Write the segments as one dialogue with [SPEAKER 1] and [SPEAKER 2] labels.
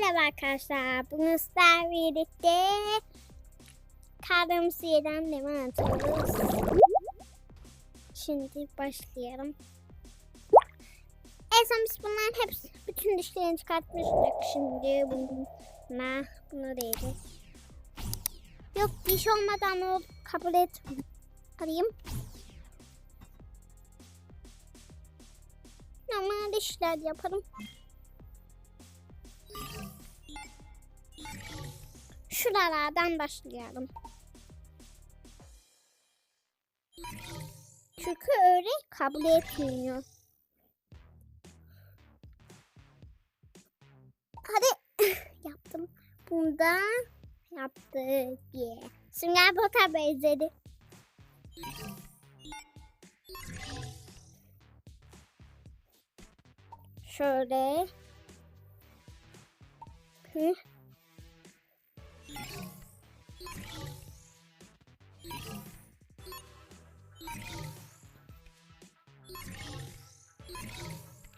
[SPEAKER 1] Merhaba arkadaşlar. Bugün sizlerle birlikte kaldığımız yerden devam ediyoruz. Şimdi başlayalım. En son biz bunların hepsi, bütün dişlerini çıkartmıştık. Şimdi buna, bunu değil. Yok diş olmadan o kabul et. Arayayım. Normal dişler yaparım. Şuralardan başlayalım. Çünkü öyle kabul etmiyor. Hadi yaptım. Bunda yaptık diye. Sünger Bot'a benzedi. Şöyle. Hı.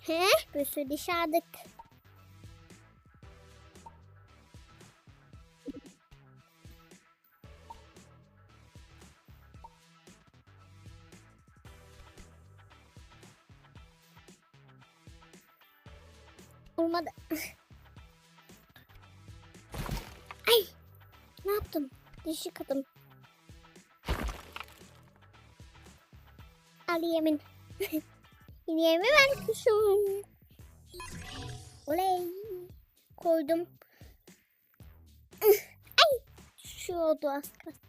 [SPEAKER 1] He, bir sürü. Dişi kadın. Al yemin. Mi ben kuşum? Oley. Koydum. Ay. Şu oldu az kalsın.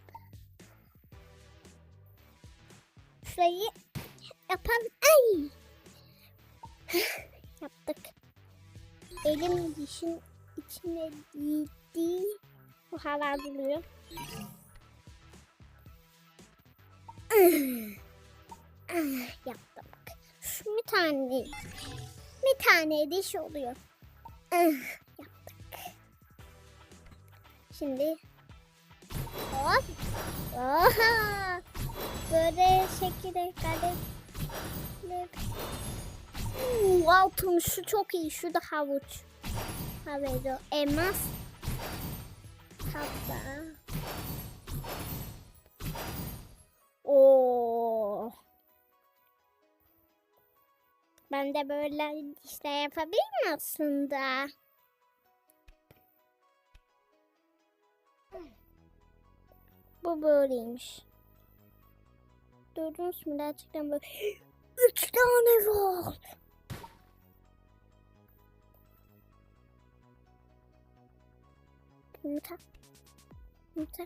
[SPEAKER 1] Şurayı yapalım. Ay. Yaptık. Elim dişin içine değdi. Bu hala duruyor. Yaptım. Bir tane. Bir tane diş oluyor. Yaptık. Şimdi hop. Oha. Böyle şekilde. Uuu, altın şu çok iyi. Şu da havuç. Havucu. Elmas. Hatta. Oo. Ben de böyle işte yapabilirim aslında. Bu böyleymiş. Gördünüz mü? Gerçekten böyle. Üç tane var. Yumurta. Yumurta. Yumurta.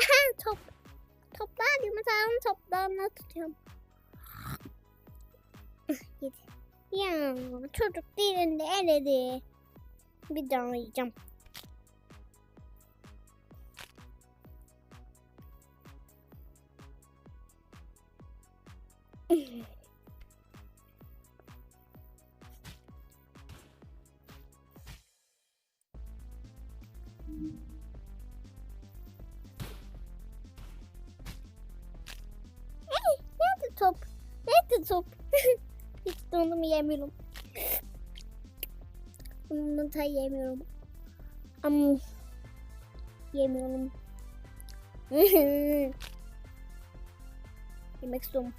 [SPEAKER 1] Aha top. Toplar yumurtanın toplarına tutuyorum. Yedi. Ya çocuk dilinde eledi. Bir daha yiyeceğim. Nerede top? Hiç dondum yemiyorum. Da yemiyorum. Ama yemiyorum. Yemek istiyorum.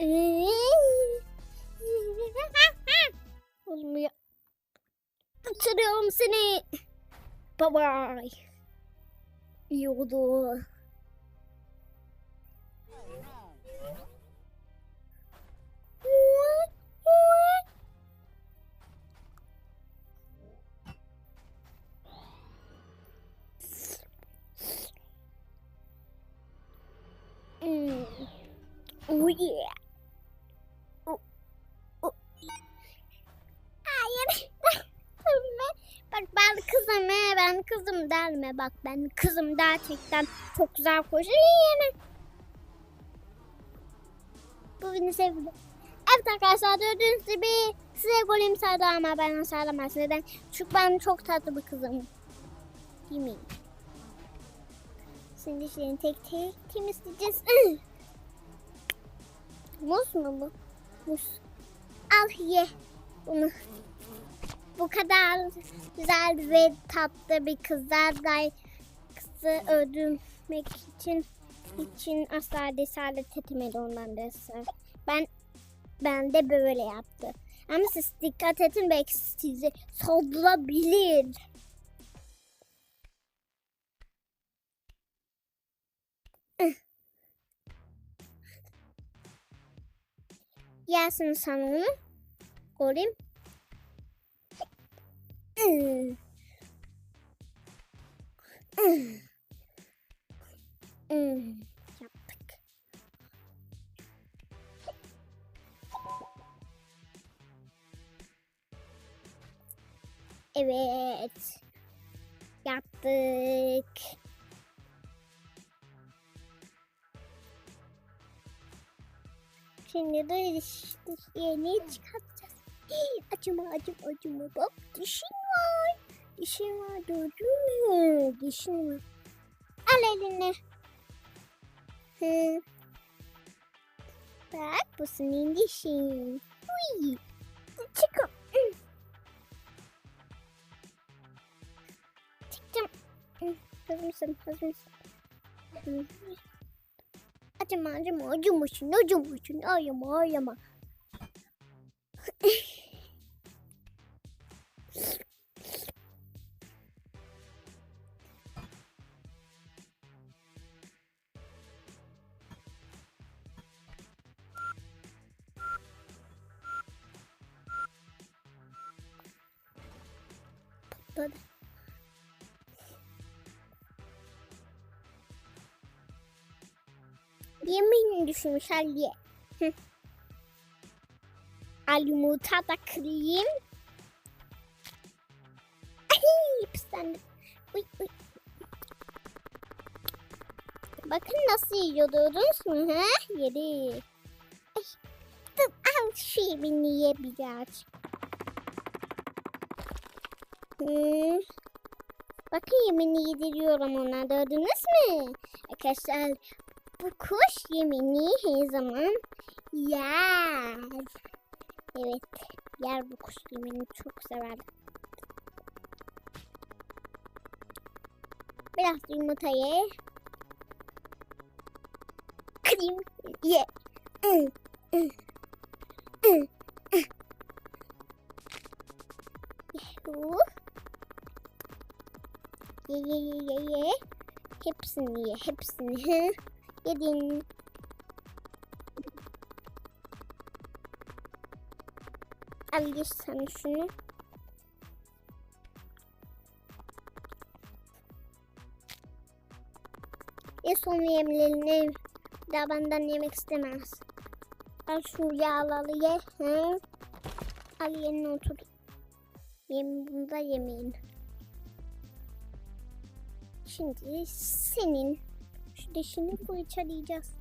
[SPEAKER 1] Olmuyor. Kaçırıyorum seni. Bye bye. İyi oldu. Mm. Oh yeah. Derme bak ben kızım gerçekten çok güzel koşuyor yine. Bu beni sevdi. Evet arkadaşlar gördüğünüz gibi size golüm sardı ama ben sarılamaz. Neden? Çünkü ben çok tatlı bir kızım. Değil mi? Hepsinin dişlerini tek tek temizleyeceğiz. Muz mu bu? Muz. Al ye bunu. Bu kadar güzel ve tatlı bir kızlar da kızı öldürmek için için asla cesaret etmedi ondan da Ben ben de böyle yaptı. Ama siz dikkat edin belki sizi saldırabilir. Yersin onu. Göreyim. Hmm. Hmm. Hmm. Evet. Yaptık. Şimdi de yeni çıkartacağız. Acıma acıma acıma bak dişin var. Dişin var gördün mü? Dişin var. Al eline. Hı. Bak bu senin dişin. Uy. Çıkın. Çıktım. Hazır mısın? Hazır mısın? Acıma acıma acımışsın acımışsın ayama ayama. Patladı. Yemeğini düşürmüş Ali. Hı. Al yumurta da kırayım. Ay pislendim. Uy, uy. Bakın nasıl yiyor gördünüz mü? Ha? Yedi. Ay, dur al şu yemeğini ye biraz. Hmm. Bakın yemeğini yediriyorum ona gördünüz mü? Arkadaşlar bu kuş yemini her zaman yer. Evet, yer bu kuş yemini çok sever. Biraz yumurta ye. Kırayım ye. Hı, Ye ye ye ye. Hepsini ye, hepsini. Yedin. Al ye sen şunu. Ye son yemlerini daha benden yemek istemez. Al şu yağları ye. Hı? Al yerine otur. Yem bunu da yemeyin. Şimdi senin şu dişini fırçalayacağız.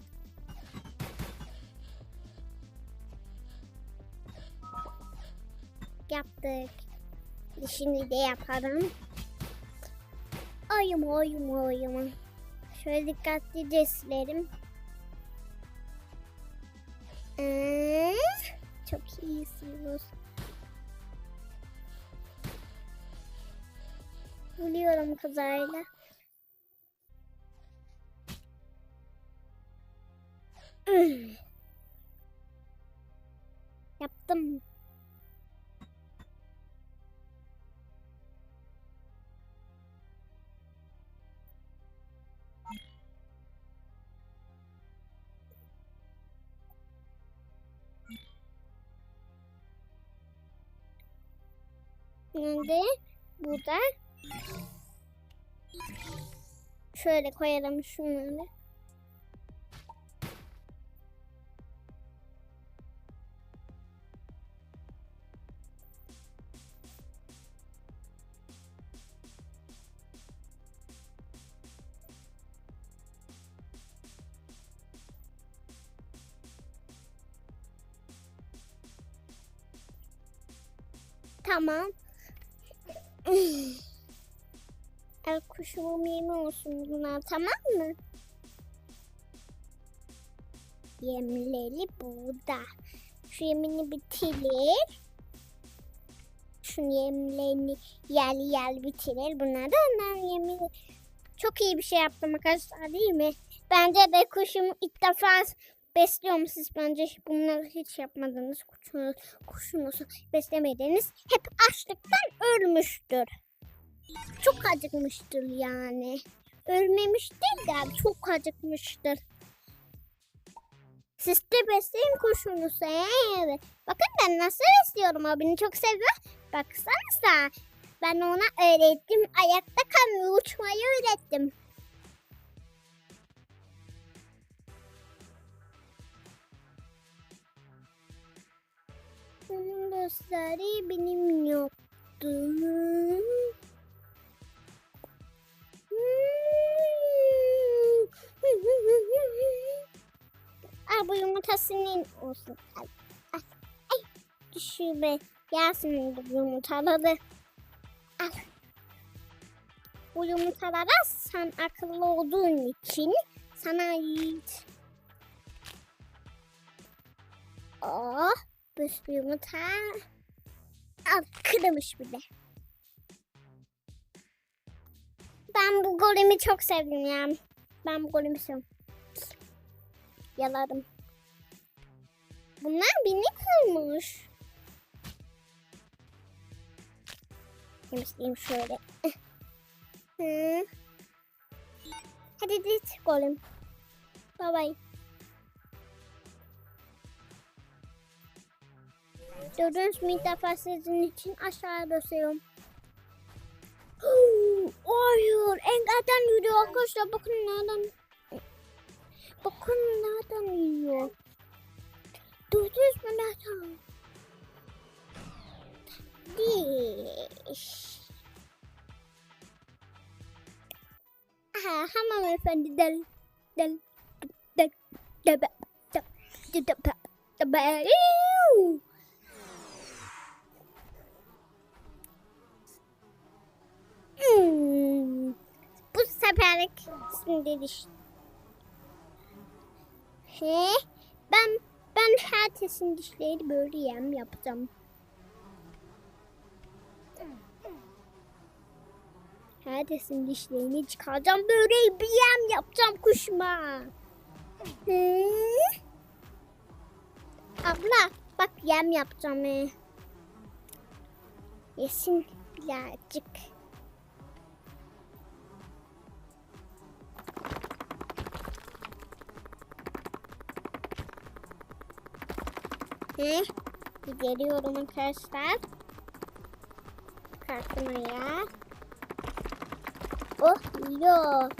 [SPEAKER 1] Yaptık. Dişini de yapalım. Ayım ayım ayım. Şöyle dikkatlice silerim. Ee, çok iyi siliyoruz. Biliyorum Yaptım. Şimdi burada şöyle koyalım şunları. Tamam. El kuşumum yemi olsun bunlar tamam mı? Yemleri burada. Şu yemini bitirir. Şunun yemlerini yer yer bitirir. Bunlar da onların yemini. Çok iyi bir şey yaptım arkadaşlar değil mi? Bence de kuşum ilk defa besliyorum siz bence bunları hiç yapmadınız. Kuşunuz, kuşunuzu beslemediniz. Hep açlıktan ölmüştür. Çok acıkmıştır yani. Ölmemiş değil de çok acıkmıştır. Siz de besleyin kuşunuzu. Evet. Bakın ben nasıl besliyorum. O beni çok seviyor. Baksanıza. Ben ona öğrettim. Ayakta kalmayı, uçmayı öğrettim. Onun dostları benim yoktu. Aa, bu yumurta senin olsun. Al, al. Ay, düşürme. Yasemin bu yumurtaları. Al. Bu yumurtalara sen akıllı olduğun için sana ait. Oh, bir yumurta. Al, kırılmış bir de. Ben bu golemi çok sevdim ya. Ben bu golemi seviyorum. Yaladım. Bunlar beni kırmış. Temizleyeyim şöyle. Hı. Hadi dit golem. Bye bye. Gördüğünüz mü defa sizin için aşağıya basıyorum. Hayır, engelden yürüyor arkadaşlar. Bakın nereden Bakın nereden yiyor. Duydunuz mu nereden? Diş. Aha, hamam efendi del del del del del del del del del Bu seferlik şimdi diş He, ben ben herkesin dişleri böyle yem yapacağım. Herkesin dişlerini çıkaracağım böyle bir yem yapacağım kuşuma. Hı? Abla bak yem yapacağım. Yesin birazcık. Şimdi geliyorum arkadaşlar. Kartmaya. Oh yok.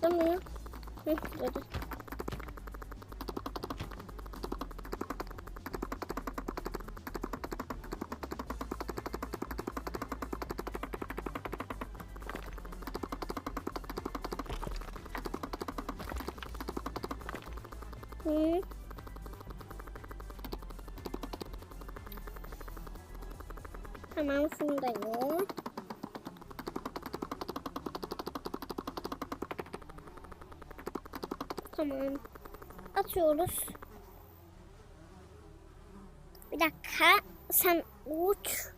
[SPEAKER 1] Kıramıyor. Hı, şunu da ye. Tamam. Atıyoruz. Bir dakika. Sen uç.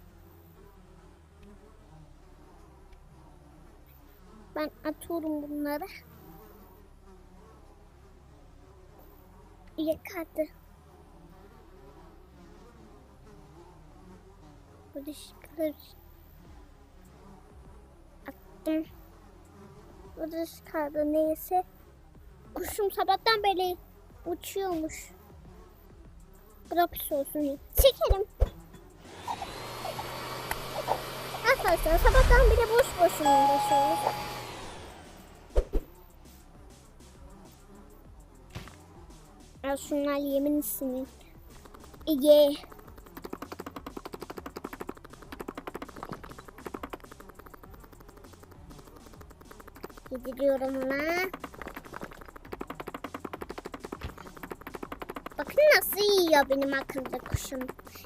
[SPEAKER 1] Ben atıyorum bunları. Yıkadı. Burada çıkar. Attım. Burada çıkardı neyse. Kuşum sabahtan beri uçuyormuş. Bırak olsun. Çekelim. Arkadaşlar sabahtan beri boş boşuna uğraşıyoruz. Şunlar yemin senin. Ye. Yediriyorum ona. Bakın nasıl yiyor benim akıllı kuşum.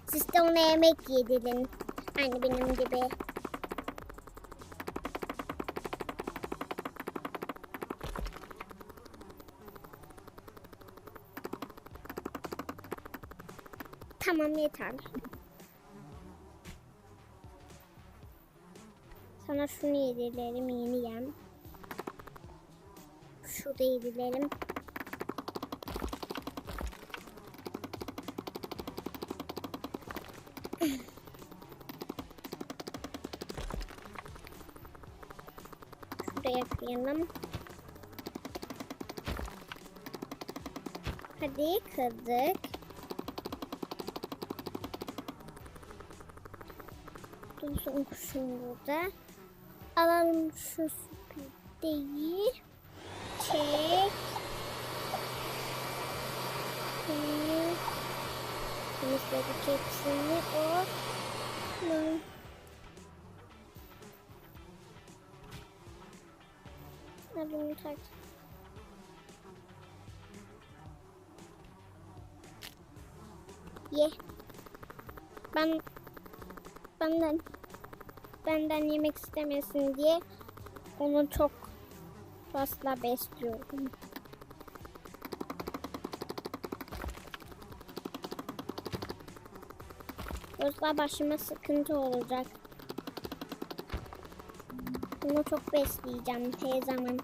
[SPEAKER 1] Siz de ona yemek yedirin. Aynı benim gibi. Tamam yeter. Sana şunu yedirelim yeni yem. Şurada yedirelim. Şuraya koyalım. Hadi kırdık. Dursun kuşum burada. Alalım şu süpürgeyi. Çek. Temizledik hepsini. O. Hı. Ha bunu tak. Ye. Ben benden benden yemek istemesin diye onu çok fazla besliyorum. Yoksa başıma sıkıntı olacak. Bunu çok besleyeceğim her zaman.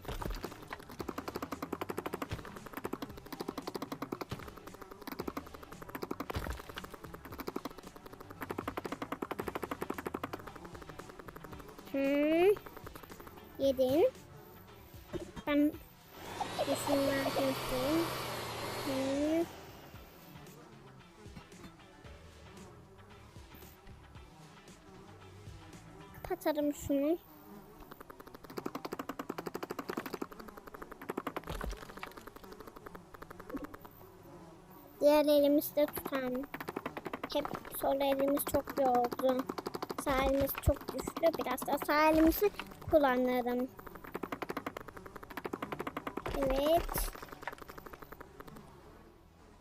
[SPEAKER 1] Hı. Yedin. Ben yapayım. Hı. Kapatalım şunu. Diğer elimizde tutalım. Hep sol elimiz çok yordu. Sağ çok güçlü. Biraz da sağ elimizi. Evet.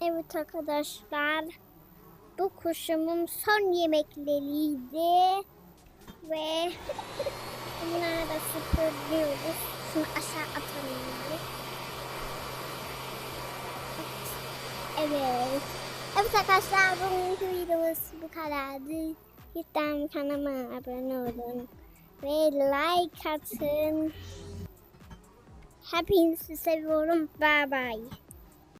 [SPEAKER 1] Evet arkadaşlar. Bu kuşumun son yemekleriydi. Ve bunları da süpürüyoruz. Şunu aşağı atalım. Evet. Evet arkadaşlar bugünkü videomuz bu kadardı. Lütfen kanalıma abone olun. Ve like atın. Hepinizi.